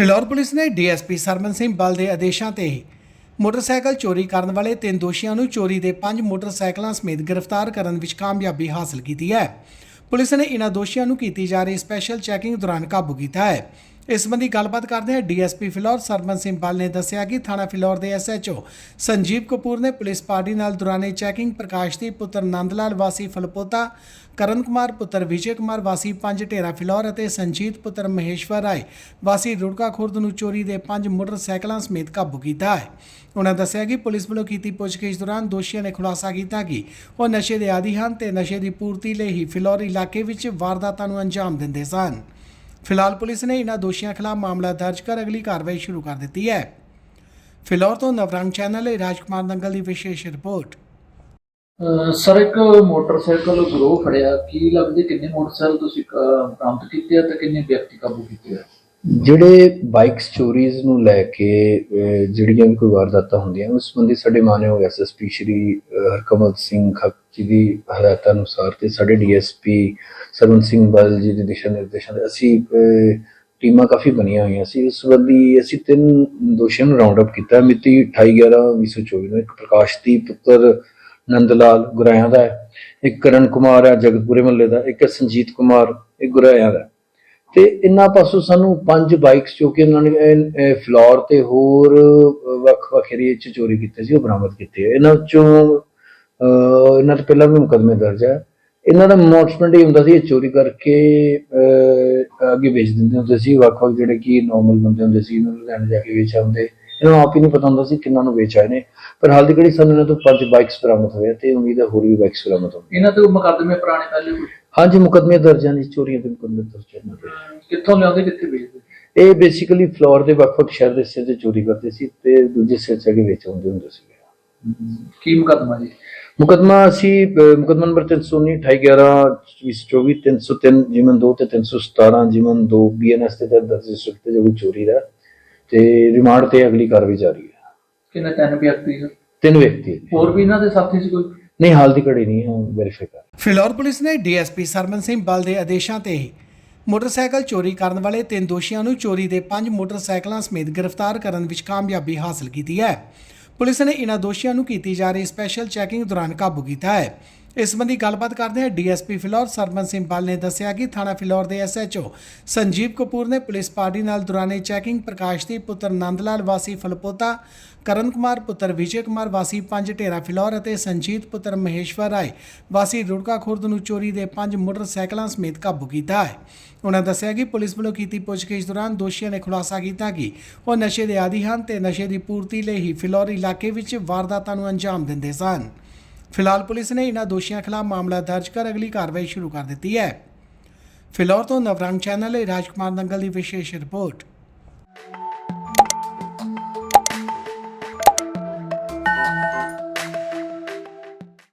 Phillaur police ਨੇ DSP Sarman Singh Bal ਦੇ ਆਦੇਸ਼ਾਂ ਤੇ ਮੋਟਰਸਾਈਕਲ ਚੋਰੀ ਕਰਨ ਵਾਲੇ ਤਿੰਨ ਦੋਸ਼ੀਆਂ ਨੂੰ ਚੋਰੀ ਦੇ ਪੰਜ ਮੋਟਰਸਾਈਕਲਾਂ ਸਮੇਤ ਗ੍ਰਿਫਤਾਰ ਕਰਨ ਵਿੱਚ ਕਾਮਯਾਬੀ ਹਾਸਲ ਕੀਤੀ ਹੈ। ਪੁਲਿਸ ਨੇ ਇਨ੍ਹਾਂ ਦੋਸ਼ੀਆਂ ਨੂੰ ਕੀਤੀ ਜਾ ਰਹੀ ਸਪੈਸ਼ਲ ਚੈਕਿੰਗ ਦੌਰਾਨ ਕਾਬੂ ਕੀਤਾ ਹੈ। ਇਸ ਸੰਬੰਧੀ ਗੱਲਬਾਤ ਕਰਦੇ ਹੋਏ ਡੀਐਸਪੀ ਫਿਲੌਰ ਸਰਮਨ ਸਿੰਘ ਬਲ ਨੇ ਦੱਸਿਆ ਕਿ ਥਾਣਾ ਫਿਲੌਰ ਦੇ ਐਸਐਚਓ ਸੰਜੀਵ ਕਪੂਰ ਨੇ ਪੁਲਿਸ ਪਾਰਟੀ ਨਾਲ ਦੌਰਾਨੇ ਚੈਕਿੰਗ ਪ੍ਰਕਾਸ਼ਦੀਪ ਪੁੱਤਰ ਨੰਦ ਲਾਲ ਵਾਸੀ ਫਲਪੋਤਾ, ਕਰਨ ਕੁਮਾਰ, ਪੁੱਤਰ ਵਿਜੇ ਕੁਮਾਰ, ਵਾਸੀ ਪੰਜ ਢੇਰਾ ਫਿਲੌਰ ਅਤੇ ਸੰਜੀਤ, ਪੁੱਤਰ ਮਹੇਸ਼ਵਰ ਰਾਏ, ਵਾਸੀ ਰੁੜਕਾ ਖੁਰਦ ਨੂੰ ਚੋਰੀ ਦੇ ਪੰਜ ਮੋਟਰਸਾਈਕਲਾਂ ਸਮੇਤ ਕਾਬੂ ਕੀਤਾ ਹੈ। ਉਹਨਾਂ ਦੱਸਿਆ ਕਿ ਪੁਲਿਸ ਵੱਲੋਂ ਕੀਤੀ ਪੁੱਛਗਿੱਛ ਦੌਰਾਨ ਦੋਸ਼ੀਆਂ ਨੇ ਖੁਲਾਸਾ ਕੀਤਾ ਕਿ ਉਹ ਨਸ਼ੇ ਦੇ ਆਦੀ ਹਨ ਤੇ ਨਸ਼ੇ ਦੀ ਪੂਰਤੀ ਲਈ ਹੀ ਫਿਲੌਰ ਇਲਾਕੇ ਵਿੱਚ ਵਾਰਦਾਤਾਂ ਨੂੰ ਅੰਜਾਮ ਦਿੰਦੇ ਸਨ। ਫਿਲਹਾਲ ਪੁਲਿਸ ਨੇ ਇਨ੍ਹਾਂ ਦੋਸ਼ੀਆਂ ਖਿਲਾਫ ਮਾਮਲਾ ਦਰਜ ਕਰ ਅਗਲੀ ਕਾਰਵਾਈ ਸ਼ੁਰੂ ਕਰ ਦਿੱਤੀ ਹੈ। ਫਿਲੌਰ ਤੋਂ ਨਵਰੰਗ ਚੈਨਲ ਲਈ ਰਾਜਕੁਮਾਰ ਦੰਗਲ ਦੀ ਵਿਸ਼ੇਸ਼ ਰਿਪੋਰਟ। ਅਹ ਸਰ, ਇੱਕ ਮੋਟਰਸਾਈਕਲ ਗਰੋਹ ਫੜਿਆ। ਕੀ ਲੱਗਦੇ ਕਿੰਨੇ ਮੋਟਰਸਾਈਕਲ ਤੁਸੀਂ ਬਰਾਮਦ ਕੀਤੇ ਆ ਤੇ ਕਿੰਨੇ ਵਿਅਕਤੀ ਕਾਬੂ ਕੀਤੇ ਆ ਜਿਹੜੇ ਬਾਈਕ ਚੋਰੀਜ਼ ਨੂੰ ਲੈ ਕੇ ਜਿਹੜੀਆਂ ਵੀ ਕੋਈ ਵਾਰਦਾਤਾਂ ਹੁੰਦੀਆਂ, ਉਸ ਸੰਬੰਧੀ ਸਾਡੇ ਮਾਨਯੋਗ ਐਸਐਸਪੀ ਸ਼੍ਰੀ ਹਰਕਮਲ ਸਿੰਘ ਖੱਕ ਜੀ ਦੀ ਹਦਾਇਤਾਂ ਅਨੁਸਾਰ ਤੇ ਸਾਡੇ ਡੀਐਸਪੀ ਸਰਵਨ ਸਿੰਘ ਬਲ ਜੀ ਦੇ ਦਿਸ਼ਾ ਨਿਰਦੇਸ਼ਾਂ ਦੇ ਅਸੀਂ ਟੀਮਾਂ ਕਾਫੀ ਬਣੀਆਂ ਹੋਈਆਂ ਸੀ। ਉਸ ਸੰਬੰਧੀ ਅਸੀਂ ਤਿੰਨ ਦੋਸ਼ੀਆਂ ਨੂੰ ਰਾਉਂਡ ਅਪ ਕੀਤਾ। ਮਿਤੀ 28/11/2024 ਨੂੰ ਇੱਕ ਪ੍ਰਕਾਸ਼ਦੀਪ ਪੁੱਤਰ ਨੰਦ ਲਾਲ ਗੁਰਾਇਆਂ ਦਾ ਹੈ, ਇੱਕ ਕਰਨ ਕੁਮਾਰ ਹੈ ਜਗਤਪੁਰੇ ਮਹੱਲੇ ਦਾ, ਇੱਕ ਸੰਜੀਤ ਕੁਮਾਰ, ਇੱਕ ਗੁਰਾਇਆਂ ਦਾ ਤੇ ਇਹਨਾਂ ਪਾਸੋਂ ਸਾਨੂੰ ਪੰਜ ਬਾਈਕਸ ਜੋ ਕਿ ਇਹਨਾਂ ਨੇ ਇਹ- ਫਲੋਰ ਤੇ ਹੋਰ ਵੱਖ-ਵੱਖ ਏਰੀਏ 'ਚ ਚੋਰੀ ਕੀਤੇ ਸੀ ਉਹ ਬਰਾਮਦ ਕੀਤੇ ਇਹਨਾਂ ਚੋਂ ਅਹ, ਇਹਨਾਂ ਤੇ ਪਹਿਲਾਂ ਵੀ ਮੁਕੱਦਮੇ ਦਰਜ ਹੈ ਇਹਨਾਂ ਦਾ ਮੋਟਸਮੈਂਟ ਹੀ ਹੁੰਦਾ ਸੀ ਇਹ ਚੋਰੀ ਕਰਕੇ ਅਹ, ਅੱਗੇ ਵੇਚ ਦਿੰਦੇ ਹੁੰਦੇ ਸੀ। ਵੱਖ-ਵੱਖ ਜਿਹੜੇ ਕਿ ਨਾਰਮਲ ਬੰਦੇ ਹੁੰਦੇ ਸੀ ਇਹਨਾਂ ਨੂੰ ਲੈਣ ਜਾ ਕੇ ਵੇਚ ਆਉਂਦੇ। ਇਹਨਾਂ ਨੂੰ ਆਪ ਹੀ ਨਹੀਂ ਪਤਾ ਹੁੰਦਾ ਸੀ ਕਿੰਨਾਂ ਨੂੰ ਵੇਚ ਆਏ ਨੇ। ਪਰ ਹਾਲ ਦੀ ਘੜੀ ਸਾਨੂੰ ਇਹਨਾਂ ਤੋਂ ਪੰਜ ਬਾਈਕਸ ਬਰਾਮਦ ਹੋਏ ਤੇ ਉਮੀਦ ਹੈ ਹੋਰ ਵੀ ਬਾਈਕਸ ਬਰਾਮਦ ਹੋਣਗੇ ਇਹਨਾਂ ਤੇ ਮੁਕੱਦਮੇ ਪੁਰਾਣੇ ਪਹਿਲੇ ਕੋਈ ਹਾਂਜੀ ਮੁਕੱਦਮੇ ਦਰਜ ਹਨ ਜੀ ਚੋਰੀਆਂ ਦੇ ਮੁਕੱਦਮੇ ਦਰਜ ਹਨ ਤੇ। ਕਿੱਥੋਂ ਲਿਆਉਂਦੇ ਕਿੱਥੇ ਵੇਚਦੇ? ਇਹ ਬੇਸਿਕਲੀ ਫਲੋਰ ਦੇ ਵੱਖ-ਵੱਖ ਸ਼ਹਿਰ ਦੇ ਹਿੱਸੇ 'ਚ ਚੋਰੀ ਕਰਦੇ ਸੀ ਤੇ ਦੂਜੇ ਹਿੱਸੇ 'ਚ ਅੱਗੇ ਵੇਚ ਆਉਂਦੇ ਹੁੰਦੇ ਸੀ ਕੀ ਮੁਕੱਦਮਾ ਜੀ? ਮੁਕਦਮਾ ਅਸੀਂ ਮੁਕੱਦਮਾ ਨੰਬਰ 319 2811 2024 303 ਜਿਮਨ 2 ਤੇ 317 ਜਿਮਨ 2 ਬੀਐਨਐਸ ਦੇ ਤਹਿਤ ਦਰਜ ਰਜਿਸਟਰ ਤੇ ਜੋ ਚੋਰੀ ਦਾ ਤੇ ਰਿਮਾਂਡ ਤੇ ਅਗਲੀ ਕਾਰਵਾਈ ਜਾਰੀ ਹੈ। ਕਿੰਨੇ? ਤਿੰਨ ਵਿਅਕਤੀ ਸੀ ਤਿੰਨ ਵਿਅਕਤੀ। ਹੋਰ ਵੀ ਇਹਨਾਂ ਦੇ ਸਾਥੀ ਸੀ ਕੋਈ? ਨਹੀਂ ਹਾਲ ਦੀ ਘੜੀ ਨਹੀਂ ਹੈ ਵੈਰੀਫਾਈ ਕਰ। ਫਿਲੌਰ ਪੁਲਿਸ ਨੇ ਡੀਐਸਪੀ ਸਰਮਨ ਸਿੰਘ ਬਲ ਦੇ ਆਦੇਸ਼ਾਂ ਤੇ ਮੋਟਰਸਾਈਕਲ ਚੋਰੀ ਕਰਨ ਵਾਲੇ ਤਿੰਨ ਦੋਸ਼ੀਆਂ ਨੂੰ ਚੋਰੀ ਦੇ ਪੰਜ ਮੋਟਰਸਾਈਕਲਾਂ ਸਮੇਤ ਗ੍ਰਿਫਤਾਰ ਕਰਨ ਵਿੱਚ ਕਾਮਯਾਬੀ ਹਾਸਲ ਕੀਤੀ ਹੈ। ਪੁਲਿਸ ਨੇ ਇਨ੍ਹਾਂ ਦੋਸ਼ੀਆਂ ਨੂੰ ਕੀਤੀ ਜਾ ਰਹੀ ਸਪੈਸ਼ਲ ਚੈਕਿੰਗ ਦੌਰਾਨ ਕਾਬੂ ਕੀਤਾ ਹੈ। ਇਸ ਸੰਬੰਧੀ ਗੱਲਬਾਤ ਕਰਦੇ ਹੋਏ ਡੀਐਸਪੀ ਫਿਲੌਰ ਸਰਮਨ ਸਿੰਘ ਬਲ ਨੇ ਦੱਸਿਆ ਕਿ ਥਾਣਾ ਫਿਲੌਰ ਦੇ ਐਸਐਚਓ ਸੰਜੀਵ ਕਪੂਰ ਨੇ ਪੁਲਿਸ ਪਾਰਟੀ ਨਾਲ ਦੌਰਾਨੇ ਚੈਕਿੰਗ ਪ੍ਰਕਾਸ਼ ਦੀ ਪੁੱਤਰ ਨੰਦ ਲਾਲ ਵਾਸੀ ਫਲਪੋਤਾ, ਕਰਨ ਕੁਮਾਰ, ਪੁੱਤਰ ਵਿਜੇ ਕੁਮਾਰ, ਵਾਸੀ ਪੰਜ ਢੇਰਾ ਫਿਲੌਰ ਅਤੇ ਸੰਜੀਤ, ਪੁੱਤਰ ਮਹੇਸ਼ਵਰ ਰਾਏ, ਵਾਸੀ ਰੁੜਕਾ ਖੁਰਦ ਨੂੰ ਚੋਰੀ ਦੇ ਪੰਜ ਮੋਟਰਸਾਈਕਲਾਂ ਸਮੇਤ ਕਾਬੂ ਕੀਤਾ ਹੈ। ਉਹਨਾਂ ਦੱਸਿਆ ਕਿ ਪੁਲਿਸ ਵੱਲੋਂ ਕੀਤੀ ਪੁੱਛਗਿੱਛ ਦੌਰਾਨ ਦੋਸ਼ੀਆਂ ਨੇ ਖੁਲਾਸਾ ਕੀਤਾ ਕਿ ਉਹ ਨਸ਼ੇ ਦੇ ਆਦੀ ਹਨ ਤੇ ਨਸ਼ੇ ਦੀ ਪੂਰਤੀ ਲਈ ਹੀ ਫਿਲੌਰ ਇਲਾਕੇ ਵਿੱਚ ਵਾਰਦਾਤਾਂ ਨੂੰ ਅੰਜਾਮ ਦਿੰਦੇ ਸਨ। ਫਿਲਹਾਲ ਪੁਲਿਸ ਨੇ ਇਹਨਾਂ ਦੋਸ਼ੀਆਂ ਖਿਲਾਫ ਮਾਮਲਾ ਦਰਜ ਕਰ ਅਗਲੀ ਕਾਰਵਾਈ ਸ਼ੁਰੂ ਕਰ ਦਿੱਤੀ ਹੈ। ਫਿਲੌਰ ਤੋਂ ਨਵਰੰਗ ਚੈਨਲ ਲਈ ਰਾਜਕੁਮਾਰ ਨੰਗਲ ਦੀ ਵਿਸ਼ੇਸ਼ ਰਿਪੋਰਟ।